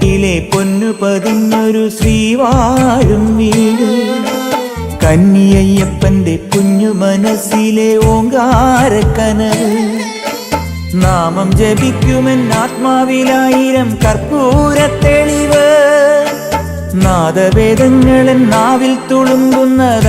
വീട്ടിലെ പൊന്നു പതിഞ്ഞൊരു ശ്രീവാഴും വീട്. കന്നിയയ്യപ്പന്റെ കുഞ്ഞു മനസ്സിലെ ഓങ്കാരക്കനവ്. നാമം ജപിക്കുമെൻ ആത്മാവിലായിരം കർപ്പൂര തെളിവ് നാദവേദങ്ങളെ നാവിൽ തുളുമ്പുന്നതയ്യാനിൻ